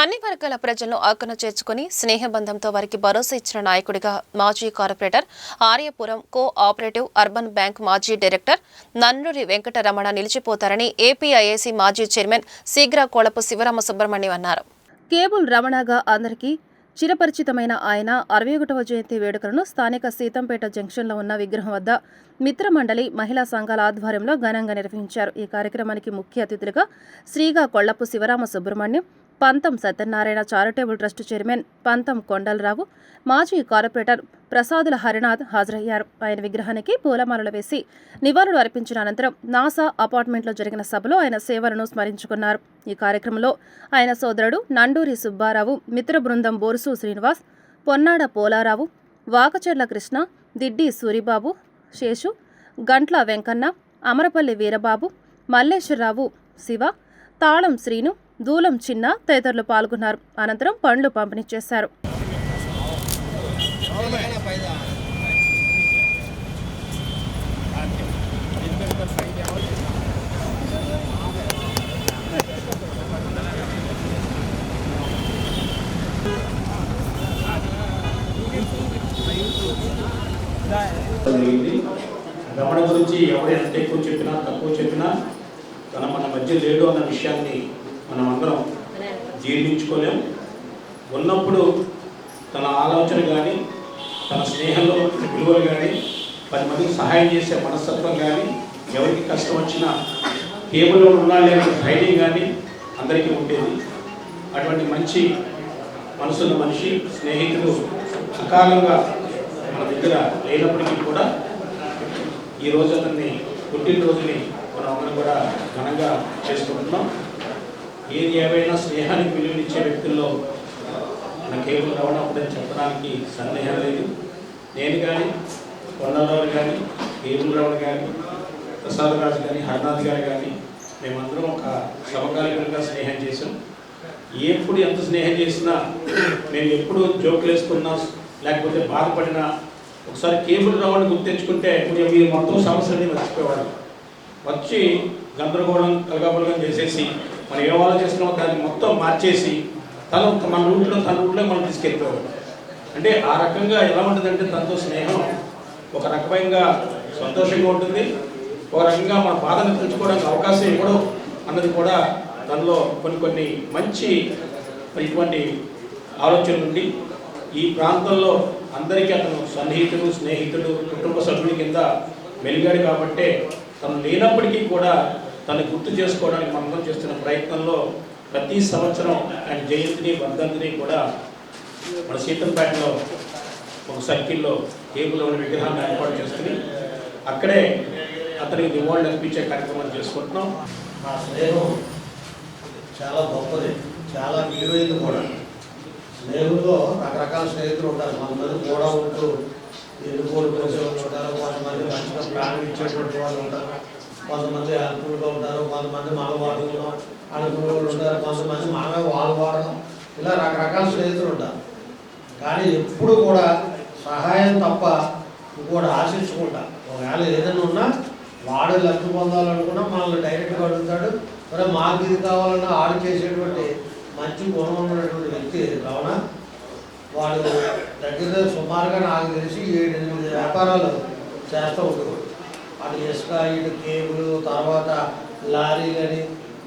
అన్ని వర్గాల ప్రజలను ఆకున చేర్చుకుని స్నేహబంధంతో వారికి భరోసా ఇచ్చిన నాయకుడిగా మాజీ corporator Aryapuram cooperative urban bank మాజీ డైరెక్టర్ నన్నూరి వెంకటరమణ నిలిచిపోతారని ఏపీఐఏసీ మాజీ చైర్మన్ శీఘ్ర కోళపు శివరామ సుబ్రహ్మణ్యం అన్నారు. కేబుల్ రమణగా అందరికీ చిరపరిచితమైన ఆయన అరవై ఒకటవ జయంతి వేడుకలను స్థానిక సీతంపేట జంక్షన్లో ఉన్న విగ్రహం వద్ద మిత్రమండలి మహిళా సంఘాల ఆధ్వర్యంలో ఘనంగా నిర్వహించారు. ఈ కార్యక్రమానికి ముఖ్య అతిథులుగా శ్రీగా కొళ్ళపు శివరామ సుబ్రహ్మణ్యం పంతం సత్యనారాయణ చారిటబుల్ ట్రస్ట్ చైర్మన్ పంతం కొండలరావు మాజీ కార్పొరేటర్ ప్రసాదుల హరినాథ్ హాజరయ్యారు. ఆయన విగ్రహానికి పూలమాలలు వేసి నివాళులు అర్పించిన అనంతరం నాసా అపార్ట్మెంట్లో జరిగిన సభలో ఆయన సేవలను స్మరించుకున్నారు. ఈ కార్యక్రమంలో ఆయన సోదరుడు నండూరి సుబ్బారావు మిత్ర బృందం బోర్సు శ్రీనివాస్ పొన్నాడ పోలారావు వాకచెర్ల కృష్ణ దిడ్డి సూరిబాబు శేషు గంట్ల వెంకన్న అమరపల్లి వీరబాబు మల్లేశ్వరరావు శివ తాళం శ్రీను దూలం చిన్న తదితరులు పాల్గొన్నారు. అనంతరం పండ్లు పంపిణీ చేశారు. జరిగింది రమణ గురించి ఎవరు ఎంత ఎక్కువ చెప్పినా తక్కువ చెప్పినా తన మన మధ్య లేడు అన్న విషయాన్ని మనం అందరం జీర్ణించుకోలేం. ఉన్నప్పుడు తన ఆలోచన కానీ తన స్నేహంలో విలువలు కానీ పది మందికి సహాయం చేసే మనస్తత్వం కానీ ఎవరికి కష్టం వచ్చినా టేబుల్లో ఉండాలనే ధైర్యం కానీ అందరికీ ఉండేది. అటువంటి మంచి మనసున్న మనిషి స్నేహితుడు సకాలంగా మన దగ్గర లేనప్పటికీ కూడా ఈ రోజు అతన్ని పుట్టినరోజుని మనం అందరం కూడా ఘనంగా చేసుకుంటున్నాం. ఏది ఏవైనా స్నేహానికి విలువనిచ్చే వ్యక్తుల్లో మన కేవలం రావడం చెప్పడానికి సందేహం లేదు. నేను కానీ కొండలరావు కానీ కేబుల్ కానీ ప్రసాద్ రాజు కానీ హరినాథ్ గారు కానీ మేమందరం ఒక సమకాలికంగా స్నేహం చేసాం ఎప్పుడు ఎంత స్నేహం చేసినా మేము ఎప్పుడు జోకులు వేసుకున్నా లేకపోతే బాధపడినా ఒకసారి కేబుల్ రావని గుర్తించుకుంటే మీరు మీరు మొత్తం సమస్యని మర్చిపోయేవాడు వచ్చి గందరగోళం కలగాబలగం చేసేసి మనం ఏం ఆలోచిస్తున్నామో దాన్ని మొత్తం మార్చేసి తను మన రూట్లో తన రూట్లో మనం తీసుకెళ్ళిపోవాలి. అంటే ఆ రకంగా ఎలా ఉంటుందంటే తనతో స్నేహం ఒక రకమైన సంతోషంగా ఉంటుంది. ఒక రకంగా మన బాధను తెలుసుకోవడానికి అవకాశం ఇవ్వడం అన్నది కూడా తనలో కొన్ని కొన్ని మంచి ఇటువంటి ఆలోచనలు నుండి ఈ ప్రాంతంలో అందరికీ అతను సన్నిహితుడు స్నేహితుడు కుటుంబ సభ్యుడి కింద మెలిగాడు కాబట్టే తను లేనప్పటికీ కూడా తను గుర్తు చేసుకోవడానికి మనందరం చేస్తున్న ప్రయత్నంలో ప్రతి సంవత్సరం ఆయన జయంతిని వర్ధంతిని కూడా మన సీతంపేటలో ఒక సర్కిల్లో టేబుల్లో ఉన్న విగ్రహాన్ని ఏర్పాటు చేసుకుని అక్కడే అతనికి నివాళులు అర్పించే కార్యక్రమం చేసుకుంటున్నాం. నా స్నేహం చాలా గొప్పది చాలా విలువైంది కూడా. స్నేహంలో రకరకాల స్నేహితులు ఉంటారు కొంతమంది కూడా ఉంటూ ఎన్నుకోలు కలిసే వాళ్ళు ఉంటారు కొంతమంది మంచిగా ప్రాణం ఇచ్చేటువంటి వాళ్ళు ఉంటారు. కొంతమంది అనుకూలుగా ఉంటారు కొంతమంది మన వాడులో అనుకూలంగా ఉంటారు కొంతమంది మనమే వాళ్ళు వాడడం ఇలా రకరకాల స్నేహితులు ఉంటారు. కానీ ఎప్పుడు కూడా సహాయం తప్ప ఇంకోటి ఆశించుకుంటా ఒకవేళ ఏదైనా ఉన్నా వాడు లబ్ధి పొందాలనుకున్నా మనల్ని డైరెక్ట్గా అడుగుతాడు. మరి మాకు ఇది కావాలన్నా ఆడు చేసేటువంటి మంచి గుణం ఉన్నటువంటి వ్యక్తి కావున వాడు దగ్గర సుమారుగా నాకు తెలిసి ఏడు ఎనిమిది వ్యాపారాలు చేస్తూ ఉంటుంది అటు ఇసుక ఇటు కేబుల్ తర్వాత లారీలని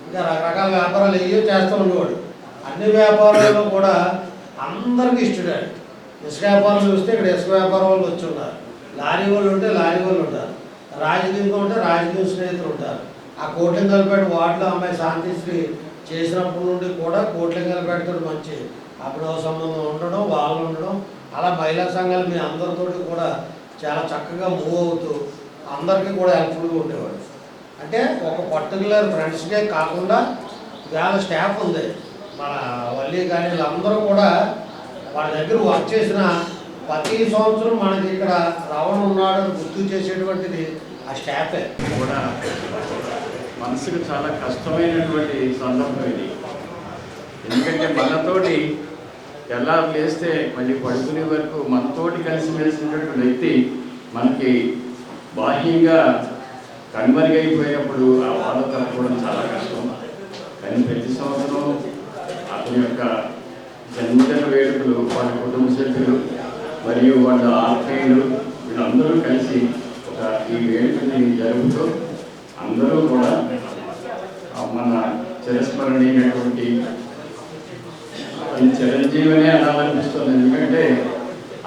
ఇంకా రకరకాల వ్యాపారాలు ఏవో చేస్తూ ఉండేవాడు. అన్ని వ్యాపారాల్లో కూడా అందరికీ ఇష్టడే ఇసుక వ్యాపారం చూస్తే ఇక్కడ ఇసుక వ్యాపారం వాళ్ళు వచ్చి ఉన్నారు లారీ వాళ్ళు ఉంటే లారీ వాళ్ళు ఉంటారు. రాజకీయంగా ఉంటే రాజకీయ స్నేహితులు ఉంటారు. ఆ కోట్లింగలపేట వార్డులో అమ్మాయి శాంతిశ్రీ చేసినప్పటి నుండి కూడా కోట్లింగలపేటతో మంచి అప్పుడు సంబంధం ఉండడం వాళ్ళు ఉండడం అలా మహిళా సంఘాలు మీ అందరితోటి కూడా చాలా చక్కగా మూవ్ అవుతూ అందరికీ కూడా హెల్ప్ఫుల్గా ఉండేవాడు. అంటే ఒక పర్టికులర్ ఫ్రెండ్స్కే కాకుండా వేల స్టాఫ్ ఉంది. మన వల్లి కానీ వీళ్ళందరూ కూడా వాళ్ళ దగ్గర వర్క్ చేసిన ప్రతి సంవత్సరం మనకి ఇక్కడ రావణ ఉన్నాడు గుర్తు చేసేటువంటిది ఆ స్టాఫే కూడా మనసుకు చాలా కష్టమైనటువంటి సందర్భం ఇది. ఎందుకంటే మనతోటి ఎలా లేస్తే మళ్ళీ పడుకునే వరకు మనతోటి కలిసిమెలిసినటువంటి వ్యక్తి మనకి బాహ్యంగా కనుమరుగైపోయినప్పుడు ఆ బాధ తప్పుకోవడం చాలా కష్టం. కానీ ప్రతి సంవత్సరం అతని యొక్క జన్మదిన వేడుకలు వాళ్ళ కుటుంబ సభ్యులు మరియు వాళ్ళ ఆత్మీయులు వీళ్ళందరూ కలిసి ఒక ఈ వేడుకని జరుపుతూ అందరూ కూడా మన చిరస్మరణీయమైనటువంటి అది చిరంజీవినే అనాలనిపిస్తుంది. ఎందుకంటే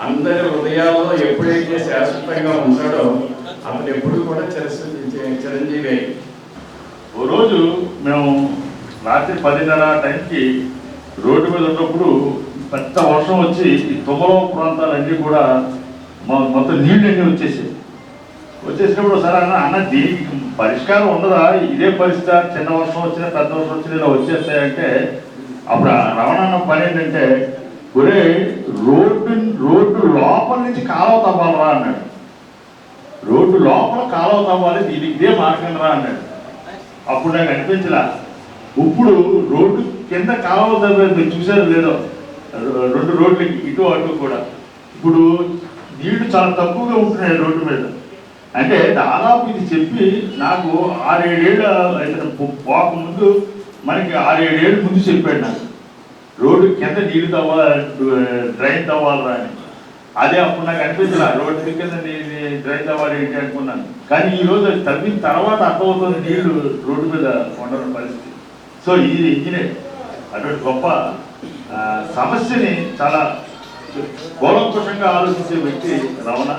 అందరి హృదయాల్లో ఎప్పుడైతే శాశ్వతంగా ఉంటాడో అతను ఎప్పుడు కూడా చిరస్సు చిరంజీవి. ఓ రోజు మేము రాత్రి పదిన్నర టైంకి రోడ్డు మీద ఉన్నప్పుడు పెద్ద వర్షం వచ్చి ఈ తుమ్మలో ప్రాంతాలన్నీ కూడా మా మొత్తం నీళ్ళన్నీ వచ్చేసాయి. వచ్చేసినప్పుడు సరే అన్న అన్న దీనికి పరిష్కారం ఉండదా ఇదే పరిస్థితి చిన్న వర్షం వచ్చినా పెద్ద వర్షం వచ్చినా ఇలా వచ్చేస్తాయంటే అప్పుడు ఆ రమణన్న పని ఏంటంటే ఒరే రోడ్డు రోడ్డు లోపల నుంచి కాలువ తవ్వాలరా అన్నాడు. రోడ్డు లోపల కాలువ తవ్వాలి దీనికి ఇదే మార్గం రా అన్నాడు. అప్పుడు నాకు అనిపించలా. ఇప్పుడు రోడ్డు కింద కాలువ తవ్వేది మీరు చూసారు లేదో రెండు రోడ్లు ఇటు అటు కూడా. ఇప్పుడు నీళ్ళు చాలా తక్కువగా ఉంటున్నాయి రోడ్డు మీద. అంటే దాదాపు ఇది చెప్పి నాకు ఆరేడేళ్ళ ఇతను పో- పోక ముందు మనకి ఆరేడేళ్ళు ముందు చెప్పాడు నాకు. రోడ్డు కింద నీళ్ళు తవ్వాలి డ్రైన్ తవ్వాలరా అని. అదే అప్పుడు నాకు అనిపించలే రోడ్డు కింద నీ- నీ డ్రైన్ ఏంటి అనుకున్నాను. కానీ ఈ రోజు అది తగ్గిన తర్వాత అర్థమవుతుంది నీళ్ళు రోడ్డు మీద ఉండడం పరిస్థితి. సో ఇది ఇంజనీర్ అటువంటి గొప్ప సమస్యని చాలా కూలంకుషంగా ఆలోచించే వ్యక్తి రమణ.